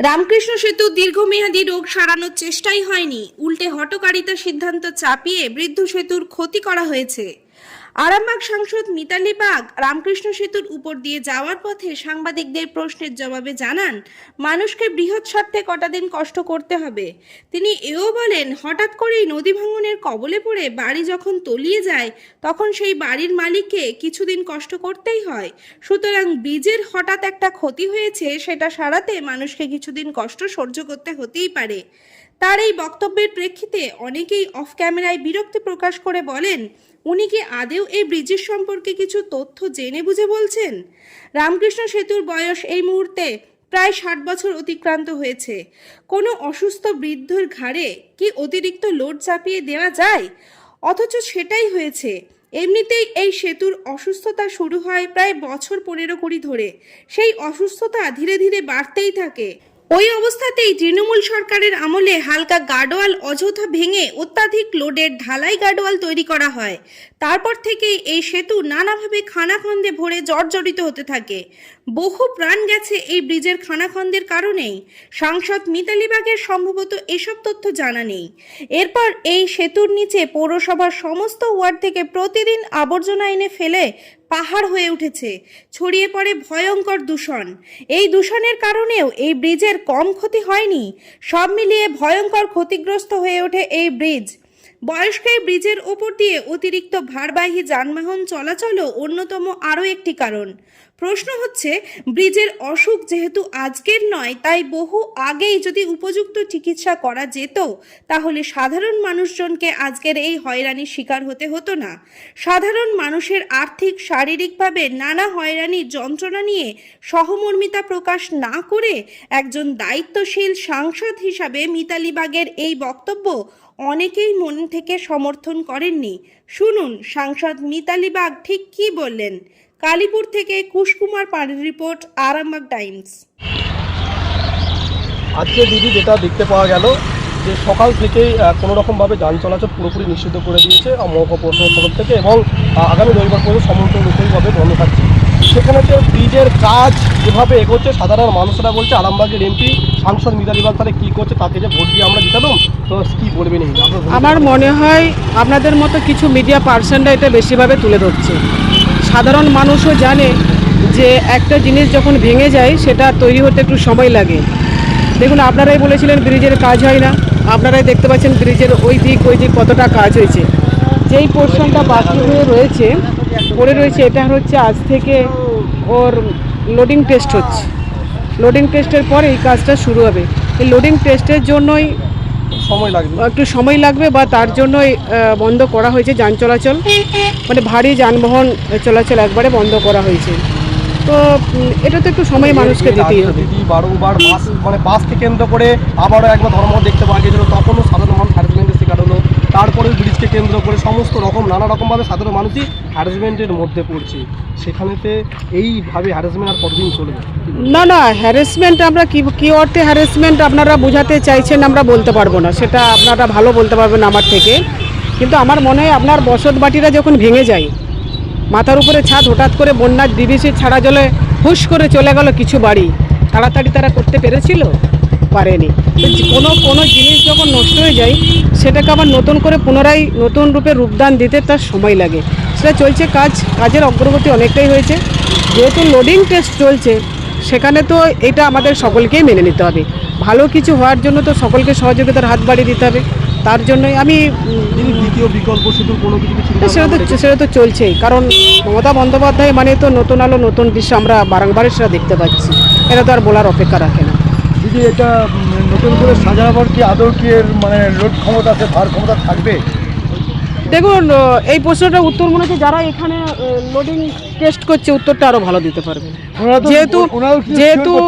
রামকৃষ্ণ সেতু দীর্ঘমেয়াদী রোগ সারানোর চেষ্টাই হয়নি। উল্টে হটকারিতা সিদ্ধান্ত চাপিয়ে বৃদ্ধ সেতুর ক্ষতি করা হয়েছে। আরামবাগ সাংসদ মিতালি বাগ রামকৃষ্ণ সেতুর উপর দিয়ে যাওয়ার পথে সাংবাদিকদের প্রশ্নের জবাবে জানান, মানুষকে বৃহৎ স্বার্থে কটা দিন কষ্ট করতে হবে। তিনি এও বলেন, হঠাৎ করেই নদী ভাঙনের কবলে পড়ে বাড়ি যখন তলিয়ে যায়, তখন সেই বাড়ির মালিককে কিছুদিন কষ্ট করতেই হয়। সুতরাং বীজের হঠাৎ একটা ক্ষতি হয়েছে, সেটা সারাতে মানুষকে কিছুদিন কষ্ট সহ্য করতে হতেই পারে। তার এই বক্তব্যের প্রেক্ষিতে অনেকেই অফ ক্যামেরায় বিরক্তি প্রকাশ করে বলেন, উনি কি আদেও এই ব্রিজের সম্পর্কে কিছু তথ্য জেনে বুঝে বলছেন? রামকৃষ্ণ সেতুর বয়স এই মুহূর্তে প্রায় ষাট বছর অতিক্রান্ত হয়েছে। কোনো অসুস্থ বৃদ্ধর ঘাড়ে কি অতিরিক্ত লোড চাপিয়ে দেওয়া যায়? অথচ সেটাই হয়েছে। এমনিতেই এই সেতুর অসুস্থতা শুরু হয় প্রায় বছর পনেরো কুড়ি ধরে। সেই অসুস্থতা ধীরে ধীরে বাড়তেই থাকে। ওই অবস্থাতেই তৃণমূল সরকারের আমলে হালকা গার্ডওয়াল অযথা ভেঙে অত্যাধিক লোডের ঢালাই গার্ডওয়াল তৈরি করা হয়। তারপর থেকেই এই সেতু নানাভাবে খানাখন্দে ভরে জর্জরিত হতে থাকে। বহু প্রাণ গেছে এই ব্রিজের খানাখন্দের কারণেই। সাংসদ মিতালি বাগের সম্ভবত এসব তথ্য জানা নেই। এরপর এই সেতুর নিচে পৌরসভার সমস্ত ওয়ার্ড থেকে প্রতিদিন আবর্জনা এনে ফেলে পাহাড় হয়ে উঠেছে। ছড়িয়ে পড়ে ভয়ঙ্কর দূষণ। এই দূষণের কারণেও এই ব্রিজের কম ক্ষতি হয়নি। সব মিলিয়ে ভয়ঙ্কর ক্ষতিগ্রস্ত হয়ে ওঠে এই ব্রিজ। বয়স্ক এই ব্রিজের ওপর দিয়ে অতিরিক্ত ভারবাহী যানবাহন চলাচলও অন্যতম আরও একটি কারণ। প্রশ্ন হচ্ছে, ব্রিজের অসুখ যেহেতু আজকের নয়, তাই বহু আগেই যদি উপযুক্ত চিকিৎসা করা যেত, তাহলে সাধারণ মানুষজনকে আজকের এই হয়রানির শিকার হতে হতো না। সাধারণ মানুষের আর্থিক, শারীরিকভাবে নানা হয়রানির যন্ত্রণা নিয়ে সহমর্মিতা প্রকাশ না করে একজন দায়িত্বশীল সাংসদ হিসাবে মিতালি বাগের এই বক্তব্য অনেকেই মন থেকে সমর্থন করেননি। শুনুন, সাংসদ মিতালি বাগ ঠিক কী বললেন? কালীপুর থেকে কুশকুমার পাড়ের রিপোর্ট আরামবাগ টাইমস। আজকে দিদি যেটা দেখতে পাওয়া গেল যে সকাল থেকেই কোনো রকমভাবে যান চলাচল পুরোপুরি নিষিদ্ধ করে দিয়েছে মহকুমা পৌরসভার তরফ থেকে এবং আগামী রবিবার পর্যন্ত সমস্ত রকমভাবে বন্ধ থাকছে। সেখানে যে ব্রিজের কাজ যেভাবে এগোচ্ছে সাধারণ মানুষরা বলছে আরামবাগের এমপি সাংসদ মিতালিবাল তাহলে কী করছে তাকে যে ভোট দিয়ে আমরা জিতালাম তো কী বলবেন আমার মনে হয় আপনাদের মতো কিছু মিডিয়া পার্সনরা এটা বেশিভাবে তুলে ধরছে। সাধারণ মানুষও জানে যে একটা জিনিস যখন ভেঙে যায়, সেটা তৈরি হতে একটু সময় লাগে। দেখুন, আপনারাই বলেছিলেন ব্রিজের কাজ হয় না। আপনারাই দেখতে পাচ্ছেন ব্রিজের ওই দিক ওই দিক কতটা কাজ হয়েছে। যেই পোর্শনটা বাকি হয়ে রয়েছে, পড়ে রয়েছে, এটা হচ্ছে আজ থেকে ওর লোডিং টেস্ট হচ্ছে। লোডিং টেস্টের পরে এই কাজটা শুরু হবে। এই লোডিং টেস্টের জন্যই সময় লাগবে? একটু সময় লাগবে বা তার জন্য বন্ধ করা হয়েছে যান চলাচল। মানে ভারী যানবাহন চলাচল একবারে বন্ধ করা হয়েছে। তো এটা তো একটু সময় মানুষকে দিতেই হবে। দিদি বারোবার বাস মানে বাসকে কেন্দ্র করে আবারও একবার ধর্ম দেখতে পাওয়া গেছিল তখনও সাধারণ মানুষ তারপরে ব্রিজকে কেন্দ্র করে সমস্ত রকম, নানা রকমভাবে সাধারণ মানুষই হ্যারাসমেন্টের মধ্যে পড়ছে। সেখানেতে এইভাবে হ্যারাসমেন্ট আর কতদিন চলবে? না না হ্যারাসমেন্ট আমরা কি, কী অর্থে হ্যারাসমেন্ট আপনারা বোঝাতে চাইছেন আমরা বলতে পারব না। সেটা আপনারা ভালো বলতে পারবেন আমার থেকে। কিন্তু আমার মনে হয় আপনার বসত বাটিরা যখন ভেঙে যায়, মাথার উপরে ছাদ হঠাৎ করে বন্যার ডিবিসির ছাড়া জলে হুশ করে চলে গেল কিছু বাড়ি। তাড়াতাড়ি তারা করতে পেরেছিল? পারেনি। কোনো কোনো জিনিস যখন নষ্ট হয়ে যায় সেটাকে আবার নতুন করে পুনরায় নতুন রূপে রূপদান দিতে তার সময় লাগে। সেটা চলছে কাজ কাজের অগ্রগতি অনেকটাই হয়েছে। যেহেতু লোডিং টেস্ট চলছে সেখানে তো এটা আমাদের সকলকেই মেনে নিতে হবে। ভালো কিছু হওয়ার জন্য তো সকলকে সহযোগিতার হাত বাড়িয়ে দিতে হবে। তার জন্যই আমি দ্বিতীয় বিকল্প শুধু কোনো কিছু কিছু সেটা তো সেটা তো চলছেই। কারণ মমতা বন্দ্যোপাধ্যায় মানে তো নতুন আলো নতুন দৃশ্য আমরা বারংবারই সেটা দেখতে পাচ্ছি। এটা তো আর বলার অপেক্ষা রাখে না। দিদি এটা নতুন করে সাজাবার কি আদৌ কি এর মানে লোড ক্ষমতা আছে ভার ক্ষমতা থাকবে? দেখুন এই প্রশ্নটা উত্তর মনে হচ্ছে যারা এখানে লোডিং টেস্ট করছে উত্তরটা আরও ভালো দিতে পারবে। যেহেতু- যেহেতু-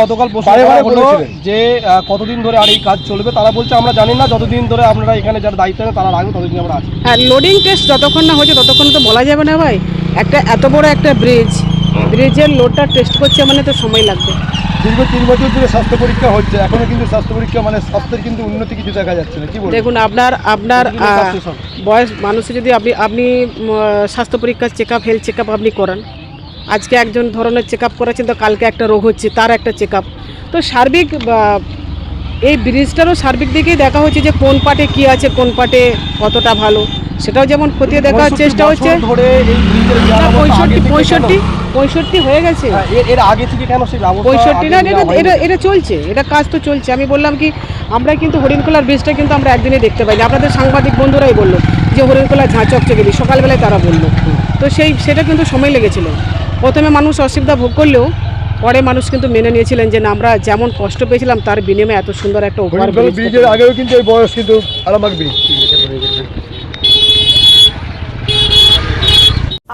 গতকাল। যে কতদিন ধরে আর এই কাজ চলবে তারা বলছে আমরা জানি না যতদিন ধরে আপনারা এখানে যারা দায়িত্ব নেন তারা রাখবে ততদিন আমরা আছি। হ্যাঁ লোডিং টেস্ট যতক্ষণ না হচ্ছে ততক্ষণ তো বলা যাবে না ভাই। একটা এত বড় একটা ব্রিজ ব্রিজের লোডটা টেস্ট করছে মানে তো সময় লাগবে। দীর্ঘ তিন বছর ধরে স্বাস্থ্য পরীক্ষা হচ্ছে। এখনও কিন্তু স্বাস্থ্য পরীক্ষা মানে স্বাস্থ্যের কিন্তু উন্নতি কিছু দেখা যাচ্ছে না। কি বলবেন দেখুন আপনার আপনার। বয়স মানুষের যদি আপনি আপনি স্বাস্থ্য পরীক্ষা check up health check up আপনি করান। আজকে একজন ধরনের চেক আপ করেছেন তো কালকে একটা রোগ হচ্ছে তার একটা চেক আপ তো সার্বিক এই ব্রিজটারও সার্বিক দিকেই দেখা হচ্ছে যে কোন পাটে কি আছে কোন পাটে কতটা ভালো। সেটাও যেমন খতিয়ে দেখার চেষ্টা হচ্ছে। পঁয়ষট্টি পঁয়ষট্টি পঁয়ষট্টি হয়ে গেছে। হ্যাঁ, এর- এর আগে থেকে কেন সেই পঁয়ষট্টি না এটা এটা এটা চলছে এটা কাজ তো চলছে। আমি বললাম কি আমরা কিন্তু হরিণখোলার ব্রিজটা কিন্তু আমরা একদিনে দেখতে পাইনি। আপনাদের সাংবাদিক বন্ধুরাই বলল যে হরিণখোলা ঝাঁ চকচকে ব্রিজ সকালবেলায় তারা বলল। তো সেই সেটা কিন্তু সময় লেগেছিল। প্রথমে মানুষ অসুবিধা ভোগ করলেও পরে মানুষ কিন্তু মেনে নিয়েছিলেন যে না আমরা যেমন কষ্ট পেয়েছিলাম তার বিনিময়ে এত সুন্দর একটা ব্রিজের আগেও কিন্তু এই বয়স কিন্তু আরামবাগ ব্রিজ